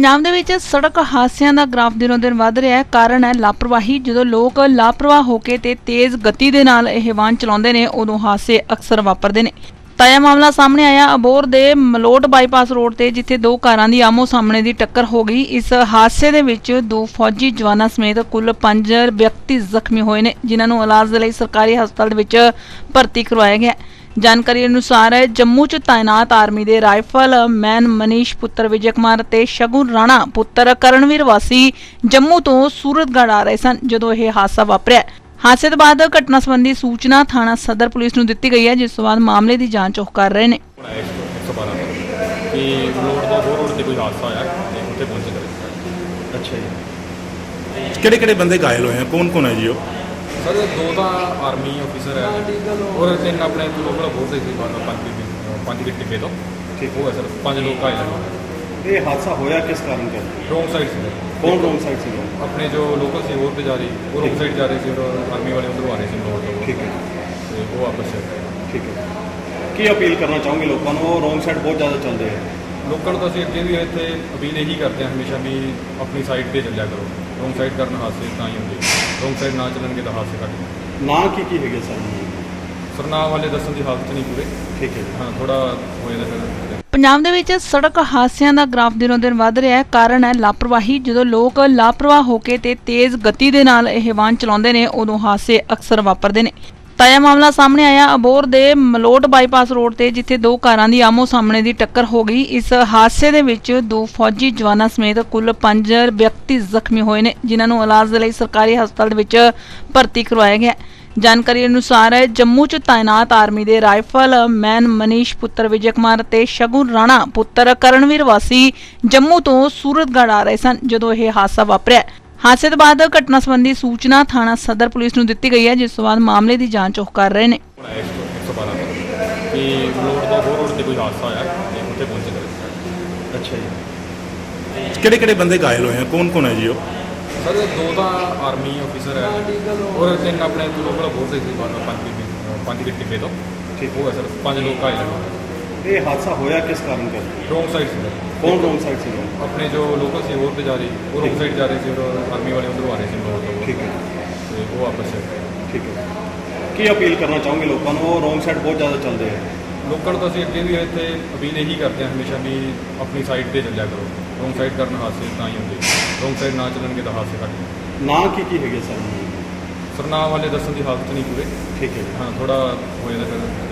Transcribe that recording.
ਪੰਜਾਬ ਦੇ ਵਿੱਚ ਸੜਕ ਹਾਦਸਿਆਂ ਦਾ ਗ੍ਰਾਫ ਦਿਨੋਂ ਦਿਨ ਵਧ ਰਿਹਾ ਹੈ। ਕਾਰਨ ਹੈ ਲਾਪਰਵਾਹੀ। ਜਦੋਂ ਲੋਕ ਲਾਪਰਵਾਹ ਹੋ ਕੇ ਤੇ ਤੇਜ਼ ਗਤੀ ਦੇ ਨਾਲ ਇਹ ਵਾਹਨ ਚਲਾਉਂਦੇ ਨੇ, ਉਦੋਂ ਹਾਦਸੇ ਅਕਸਰ ਵਾਪਰਦੇ ਨੇ। ਤਾਜ਼ਾ ਮਾਮਲਾ ਸਾਹਮਣੇ ਆਇਆ। ਅਬੋਰ ਦੇ ਮਲੋਟ ਬਾਈਪਾਸ ਰੋਡ ਤੇ, ਜਿੱਥੇ ਦੋ ਕਾਰਾਂ ਦੀ ਆਮੋ ਸਾਹਮਣੇ ਦੀ ਟੱਕਰ ਹੋ ਗਈ, ਇਸ ਹਾਦਸੇ ਦੇ ਵਿੱਚ ਦੋ ਫੌਜੀ ਜਵਾਨਾਂ ਸਮੇਤ ਕੁੱਲ 5 ਵਿਅਕਤੀ ਜ਼ਖਮੀ ਹੋਏ ਨੇ, ਜਿਨ੍ਹਾਂ ਨੂੰ ਇਲਾਜ ਦੇ ਲਈ ਸਰਕਾਰੀ ਹਸਪਤਾਲ ਦੇ ਵਿੱਚ ਭਰਤੀ ਕਰਵਾਇਆ ਗਿਆ ਹੈ। ਜਾਣਕਾਰੀ ਅਨੁਸਾਰ ਜੰਮੂ 'ਚ ਤਾਇਨਾਤ ਆਰਮੀ ਦੇ ਰਾਈਫਲ ਮੈਨ ਮਨੀਸ਼ ਪੁੱਤਰ ਵਿਜੇ ਕੁਮਾਰ ਤੇ ਸ਼ਗੁਨ ਰਾਣਾ ਪੁੱਤਰ ਕਰਨਵੀਰ ਵਾਸੀ ਜੰਮੂ ਤੋਂ ਸੂਰਤਗੜ੍ਹ ਆ ਰਹੇ ਸਨ ਜਦੋਂ ਇਹ ਹਾਦਸਾ ਵਾਪਰਿਆ। ਹਾਦਸੇ ਤੋਂ ਬਾਅਦ ਘਟਨਾ ਸੰਬੰਧੀ ਸੂਚਨਾ ਥਾਣਾ ਸਦਰ ਪੁਲਿਸ ਨੂੰ ਦਿੱਤੀ ਗਈ ਹੈ ਜਿਸ ਤੋਂ ਬਾਅਦ ਮਾਮਲੇ ਦੀ ਜਾਂਚ ਉਹ ਕਰ ਰਹੇ ਨੇ। ਹੁਣ ਆਇਆ 112 ਤੋਂ ਕਿ ਰੋਡ ਦਾ ਦੋ ਰੋਡ ਤੇ ਕੋਈ ਹਾਦਸਾ ਹੋਇਆ ਤੇ ਉੱਥੇ ਪਹੁੰਚੇ ਕਰੇ ਅੱਛਾ ਜੀ। ਕਿਹੜੇ ਕਿਹੜੇ ਬੰਦੇ ਘਾਇਲ ਹੋਏ ਆ? ਕੌਣ ਕੌਣ ਹੈ ਜੀ ਉਹ? ਸਰ ਦੋ ਤਾਂ ਆਰਮੀ ਆਫੀਸਰ ਹੈ। ਔਰ ਤਿੰਨ ਆਪਣੇ ਲੋਕਲ ਬੋਲਦੇ ਸੀ ਬਾਅਦ ਪੰਜ ਪੰਜ ਦੇ ਟਿੱਕੇ ਤੋਂ। ਠੀਕ। ਹੈ ਸਰ ਪੰਜ ਲੋਕ ਘਾਇਲ ਹੋਏ ਇਹ ਹਾਦਸਾ ਹੋਇਆ ਕਿਸ ਕਾਰਨ ਕਰਕੇ ਰੋਂਗ ਸਾਈਡ ਸੀ ਕੌਣ ਰੋਂਗ ਸਾਈਡ ਸੀਗਾ? ਆਪਣੇ ਜੋ ਲੋਕਲ ਸੀ ਉਹ ਤੇ ਜਾ ਰਹੀ ਉਹ ਰੋਂਗ ਸਾਈਡ ਜਾ ਰਹੇ ਸੀ ਔਰ ਆਰਮੀ ਵਾਲੇ ਉਧਰੋਂ ਆ ਰਹੇ ਸੀ ਰੋਡ ਤੋਂ। ਠੀਕ ਹੈ। ਤੇ ਉਹ ਆਪਸ ਚ ਠੀਕ ਹੈ। ਕੀ ਅਪੀਲ ਕਰਨਾ ਚਾਹੋਗੇ ਲੋਕਾਂ ਨੂੰ? ਉਹ ਰੋਂਗ ਸਾਈਡ ਬਹੁਤ ਜ਼ਿਆਦਾ ਚੱਲਦੇ ਆ। ਲੋਕਾਂ ਨੂੰ ਤਾਂ ਅਸੀਂ ਅੱਗੇ ਵੀ ਇੱਥੇ ਅਪੀਲ ਇਹੀ ਕਰਦੇ ਹਾਂ ਹਮੇਸ਼ਾ ਵੀ ਆਪਣੀ ਸਾਈਡ ਤੇ ਚੱਲਿਆ ਕਰੋ। ਰੋਂਗ ਸਾਈਡ ਕਰਨ ਹਾਦਸੇ ਤਾਂ ਹੀ ਹੁੰਦੇ ਰੋਂਗ ਸਾਈਡ ਨਾ ਚੱਲਣਗੇ ਤਾਂ ਹਾਦਸੇ ਘੱਟ ਹੋਣਗੇ। ਨਾਂ ਕੀ ਕੀ ਹੈਗੇ ਸਰ? ਸਰਨਾਮ ਵਾਲੇ ਦੱਸਣ ਦੀ ਹਾਲਤ 'ਚ ਨਹੀਂ ਪੂਰੇ। ਠੀਕ ਹੈ ਜੀ। ਹਾਂ ਥੋੜਾ ਹੋ ਜਾਂਦਾ ਫਿਰ ਪੰਜਾਬ ਦੇ ਵਿੱਚ ਸੜਕ ਹਾਦਸਿਆਂ ਦਾ ਗ੍ਰਾਫ ਦਿਨੋਂ ਦਿਨ ਵਧ ਰਿਹਾ ਹੈ। ਕਾਰਨ ਹੈ ਲਾਪਰਵਾਹੀ। ਜਦੋਂ ਲੋਕ ਲਾਪਰਵਾਹ ਹੋ ਕੇ ਤੇ ਤੇਜ਼ ਗਤੀ ਦੇ ਨਾਲ ਇਹ ਵਾਹਨ ਚਲਾਉਂਦੇ ਨੇ ਉਦੋਂ ਹਾਦਸੇ ਅਕਸਰ ਵਾਪਰਦੇ ਨੇ। ਤਾਜ਼ਾ ਮਾਮਲਾ ਸਾਹਮਣੇ ਆਇਆ। ਅਬੋਰ ਦੇ ਮਲੋਟ ਬਾਈਪਾਸ ਰੋਡ ਤੇ ਜਿੱਥੇ ਦੋ ਕਾਰਾਂ ਦੀ ਆਮੋ ਸਾਹਮਣੇ ਦੀ ਟੱਕਰ ਹੋ ਗਈ। ਇਸ ਹਾਦਸੇ ਦੇ ਵਿੱਚ ਦੋ ਫੌਜੀ ਜਵਾਨਾਂ ਸਮੇਤ ਕੁੱਲ 5 ਵਿਅਕਤੀ ਜ਼ਖਮੀ ਹੋਏ ਨੇ, ਜਿਨ੍ਹਾਂ ਨੂੰ ਇਲਾਜ ਦੇ ਲਈ ਸਰਕਾਰੀ ਹਸਪਤਾਲ ਦੇ ਵਿੱਚ ਭਰਤੀ ਕਰਵਾਇਆ ਗਿਆ। ਜਾਣਕਾਰੀ ਅਨੁਸਾਰ ਜੰਮੂ 'ਚ ਤਾਇਨਾਤ ਆਰਮੀ ਦੇ ਰਾਈਫਲ ਮੈਨ ਮਨੀਸ਼, ਪੁੱਤਰ ਵਿਜੇ ਕੁਮਾਰ ਤੇ ਸ਼ਗੁਨ ਰਾਣਾ, ਪੁੱਤਰ ਕਰਨਵੀਰ ਵਾਸੀ ਜੰਮੂ ਤੋਂ ਸੂਰਤਗੜ੍ਹ ਆ ਰਹੇ ਸਨ, ਜਦੋਂ ਇਹ ਹਾਦਸਾ ਵਾਪਰਿਆ। ਹਾਦਸੇ ਤੋਂ ਬਾਅਦ ਘਟਨਾ ਸੰਬੰਧੀ ਸੂਚਨਾ ਥਾਣਾ ਸਦਰ ਪੁਲਿਸ ਨੂੰ ਦਿੱਤੀ ਗਈ ਹੈ ਜਿਸ ਤੋਂ ਬਾਅਦ ਮਾਮਲੇ ਦੀ ਜਾਂਚ ਉਹ ਕਰ ਰਹੇ ਨੇ। ਹੁਣ ਆਇਆ 112 ਤੋਂ ਕਿ ਰੋਡ ਦਾ ਦੋ ਰੋਡ ਤੇ ਕੋਈ ਹਾਦਸਾ ਹੋਇਆ ਤੇ ਉੱਥੇ ਪਹੁੰਚੇ ਕਰੇ ਅੱਛਾ ਜੀ। ਕਿਹੜੇ ਕਿਹੜੇ ਬੰਦੇ ਘਾਇਲ ਹੋਏ ਆ? ਕੌਣ ਕੌਣ ਹੈ ਜੀ ਉਹ? ਸਰ ਦੋ ਤਾਂ ਆਰਮੀ ਆਫੀਸਰ ਹੈ। ਔਰ ਤਿੰਨ ਆਪਣੇ ਲੋਕਲ ਬੋਲਦੇ ਸੀ ਪੰਜ ਪੰਜ ਟਿੱਕੇ ਤੋਂ। ਠੀਕ। ਹੈ ਸਰ ਪੰਜ ਲੋਕ ਘਾਇਲ ਹੋਏ ਇਹ ਹਾਦਸਾ ਹੋਇਆ ਕਿਸ ਕਾਰਨ ਕਰਕੇ ਰੋਂਗ ਸਾਈਡ ਸੀ ਕੌਣ ਰੋਂਗ ਸਾਈਡ ਸੀਗਾ? ਆਪਣੇ ਜੋ ਲੋਕਲ ਸੀ ਉਹ ਤੇ ਜਾ ਰਹੀ। ਉਹ ਰੋਂਗ ਸਾਈਡ ਜਾ ਰਹੇ ਸੀ ਔਰ ਆਰਮੀ ਵਾਲੇ ਉਧਰੋਂ ਆ ਰਹੇ ਸੀ ਰੋਡ ਤੋਂ। ਠੀਕ ਹੈ। ਤੇ ਉਹ ਆਪਸ ਚ ਠੀਕ ਹੈ। ਕੀ ਅਪੀਲ ਕਰਨਾ ਚਾਹੋਗੇ ਲੋਕਾਂ ਨੂੰ? ਉਹ ਰੋਂਗ ਸਾਈਡ ਬਹੁਤ ਜ਼ਿਆਦਾ ਚੱਲਦੇ ਆ। ਲੋਕਾਂ ਨੂੰ ਤਾਂ ਅਸੀਂ ਅੱਗੇ ਵੀ ਇੱਥੇ ਅਪੀਲ ਇਹੀ ਕਰਦੇ ਹਾਂ ਹਮੇਸ਼ਾ ਵੀ ਆਪਣੀ ਸਾਈਡ ਤੇ ਚੱਲਿਆ ਕਰੋ। ਰੋਂਗ ਸਾਈਡ ਕਰਨ ਹਾਦਸੇ ਤਾਂ ਹੀ ਹੁੰਦੇ। ਰੋਂਗ ਸਾਈਡ ਨਾ ਚੱਲਣਗੇ ਤਾਂ ਹਾਦਸੇ ਘੱਟ। ਨਾਂ ਕੀ ਕੀ ਹੈਗੇ ਸਰ? ਸਰਨਾਮ ਵਾਲੇ ਦੱਸਣ ਦੀ ਹਾਲਤ ਨਹੀਂ ਪੂਰੇ। ਠੀਕ ਹੈ ਹਾਂ ਥੋੜਾ ਹੋ ਜਾਂਦਾ ਫਿਰ।